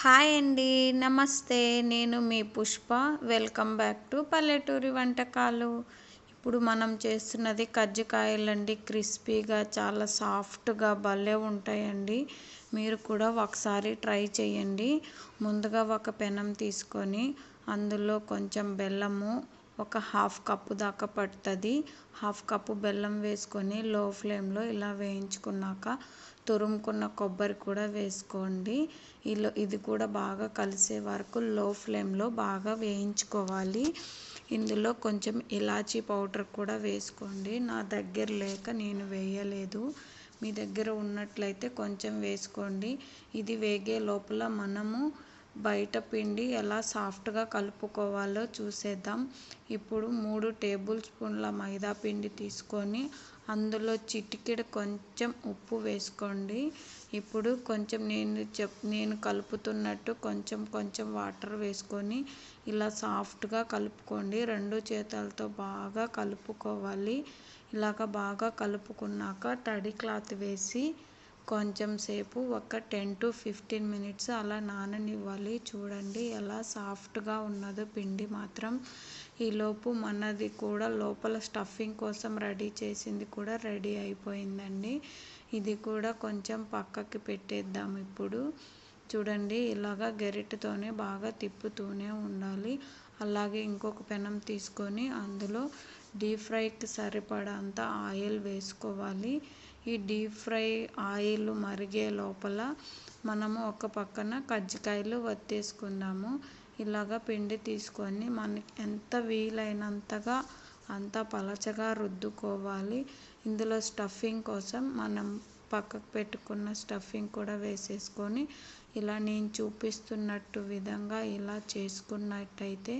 Hi అండి నమస్తే. నేను మీ పుష్ప. వెల్కమ్ బ్యాక్ టు పల్లెటూరి వంటకాలు. ఇప్పుడు మనం చేస్తున్నది కజ్జికాయలండి. క్రిస్పీగా చాలా సాఫ్ట్గా భలే ఉంటాయండి. మీరు కూడా ఒకసారి ట్రై చేయండి ముందుగా ఒక పెనం తీసుకొని అందులో కొంచెం బెల్లము ఒక హాఫ్ కప్పు దాకా పడుతుంది. హాఫ్ కప్పు బెల్లం వేసుకొని లో ఫ్లేమ్లో ఇలా వేయించుకున్నాక తురుముకున్న కొబ్బరి కూడా వేసుకోండి. ఇలా ఇది కూడా బాగా కలిసే వరకు లో ఫ్లేమ్లో బాగా వేయించుకోవాలి. ఇందులో కొంచెం ఇలాచీ పౌడర్ కూడా వేసుకోండి. నా దగ్గర లేక నేను వేయలేదు. మీ దగ్గర ఉన్నట్లయితే కొంచెం వేసుకోండి. ఇది వేగే లోపల మనము బయట పిండి ఎలా సాఫ్ట్గా కలుపుకోవాలో చూసేద్దాం. ఇప్పుడు మూడు టేబుల్ స్పూన్ల మైదా పిండి తీసుకొని అందులో చిటికెడు కొంచెం ఉప్పు వేసుకోండి. ఇప్పుడు కొంచెం నేను చెప్ నేను కలుపుతున్నట్టు కొంచెం కొంచెం వాటర్ వేసుకొని ఇలా సాఫ్ట్గా కలుపుకోండి. రెండు చేతులతో బాగా కలుపుకోవాలి. ఇలాగ బాగా కలుపుకున్నాక తడి క్లాత్ వేసి కొంచెం సేపు ఒక టెన్ టు ఫిఫ్టీన్ మినిట్స్ అలా నాననివ్వాలి. చూడండి ఎలా సాఫ్ట్గా ఉన్నదో పిండి మాత్రం. ఈలోపు మనది కూడా లోపల స్టఫింగ్ కోసం రెడీ చేసింది కూడా రెడీ అయిపోయిందండి. ఇది కూడా కొంచెం పక్కకి పెట్టేద్దాం ఇప్పుడు. చూడండి ఇలాగా గరిటెతోనే బాగా తిప్పుతూనే ఉండాలి. అలాగే ఇంకొక పెనం తీసుకొని అందులో డీప్ ఫ్రైకి సరిపడంత ఆయిల్ వేసుకోవాలి. ఈ డీప్ ఫ్రై ఆయిల్ మరిగే లోపల మనము ఒక పక్కన కజ్జికాయలు వత్తేసుకుందాము. ఇలాగ పిండి తీసుకొని మనకి ఎంత వీలైనంతగా అంత పలచగా రుద్దుకోవాలి. ఇందులో స్టఫింగ్ కోసం మనం పక్కకు పెట్టుకున్న స్టఫింగ్ కూడా వేసేసుకొని ఇలా నేను చూపిస్తున్నట్టు విధంగా ఇలా చేసుకున్నట్టయితే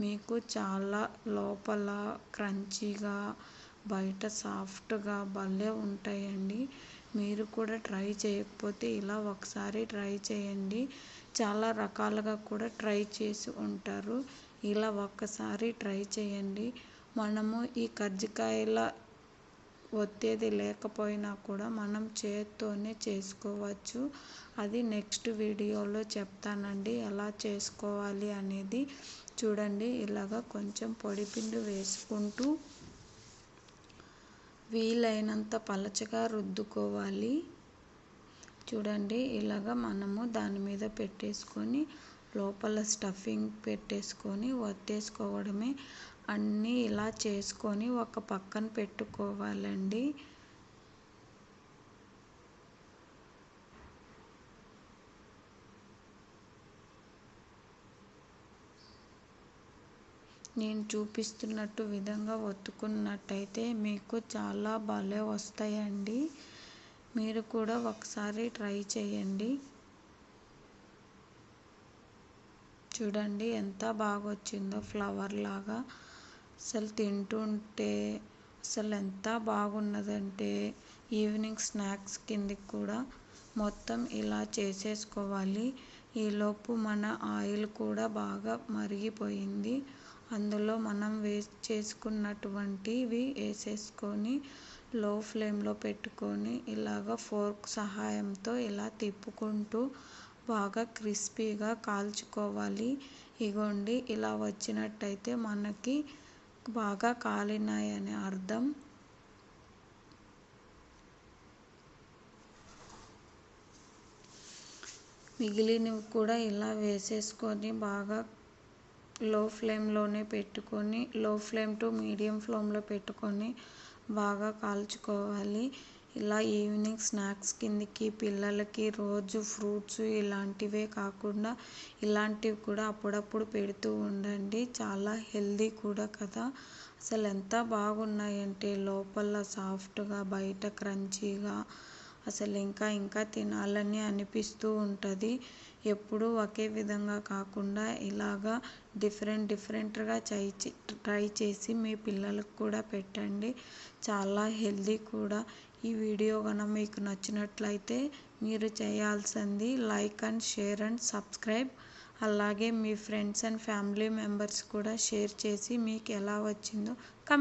మీకు చాలా లోపల క్రంచీగా బయట సాఫ్ట్గా భలే ఉంటాయండి. మీరు కూడా ట్రై చేయకపోతే ఇలా ఒకసారి ట్రై చేయండి. చాలా రకాలుగా కూడా ట్రై చేసి ఉంటారు. ఇలా ఒక్కసారి ట్రై చేయండి. మనము ఈ కజ్జికాయల ఒత్తేది లేకపోయినా కూడా మనం చేత్తోనే చేసుకోవచ్చు. అది నెక్స్ట్ వీడియోలో చెప్తానండి. ఎలా చేసుకోవాలి అనేది. చూడండి ఇలాగ కొంచెం పొడిపిండి వేసుకుంటూ వీలైనంత పలచగా రుద్దుకోవాలి. చూడండి ఇలాగ మనము దాని మీద పెట్టేసుకొని లోపల స్టఫింగ్ పెట్టేసుకొని వత్తేసుకోవడమే అన్నీ ఇలా చేసుకొని ఒక పక్కన పెట్టుకోవాలండి. నేను చూపిస్తున్నట్టు విధంగా ఒత్తుకున్నట్టయితే మీకు చాలా భలే వస్తాయండి. మీరు కూడా ఒకసారి ట్రై చేయండి. చూడండి ఎంత బాగా వచ్చిందో ఫ్లవర్ లాగా. అసలు తింటుంటే అసలు ఎంత బాగున్నదంటే ఈవినింగ్ స్నాక్స్ కిందకి కూడా మొత్తం ఇలా చేసేసుకోవాలి. ఈలోపు మన ఆయిల్ కూడా బాగా మరిగిపోయింది. అందులో మనం వేస్ట్ చేసుకున్నటువంటివి వేసేసుకొని లో ఫ్లేమ్లో పెట్టుకొని ఇలాగ ఫోర్క్ సహాయంతో ఇలా తిప్పుకుంటూ బాగా క్రిస్పీగా కాల్చుకోవాలి. ఇగోండి ఇలా వచ్చినట్టయితే మనకి బాగా కాలినాయని అర్థం. మిగిలినవి కూడా ఇలా వేసేసుకొని బాగా లో ఫ్లేమ్లోనే పెట్టుకొని లో ఫ్లేమ్ టు మీడియం ఫ్లేమ్లో పెట్టుకొని బాగా కాల్చుకోవాలి. ఇలా ఈవినింగ్ స్నాక్స్ కిందకి పిల్లలకి రోజు ఫ్రూట్స్ ఇలాంటివే కాకుండా ఇలాంటివి కూడా అప్పుడప్పుడు పెడుతూ ఉండండి. చాలా హెల్దీ కూడా కదా. అసలు ఎంత బాగున్నాయంటే లోపల సాఫ్ట్గా బయట క్రంచీగా అసలు ఇంకా ఇంకా తినాలని అనిపిస్తూ ఉంటుంది. ఎప్పుడూ ఒకే విధంగా కాకుండా ఇలాగా డిఫరెంట్ డిఫరెంట్గా చై ట్రై చేసి మీ పిల్లలకు కూడా పెట్టండి. చాలా హెల్దీ కూడా. ఈ వీడియో కనుక మీకు నచ్చినట్లయితే మీరు చేయాల్సింది like and share and subscribe. అలాగే మీ ఫ్రెండ్స్ అండ్ ఫ్యామిలీ మెంబర్స్ కూడా షేర్ చేసి మీకు ఎలా వచ్చిందో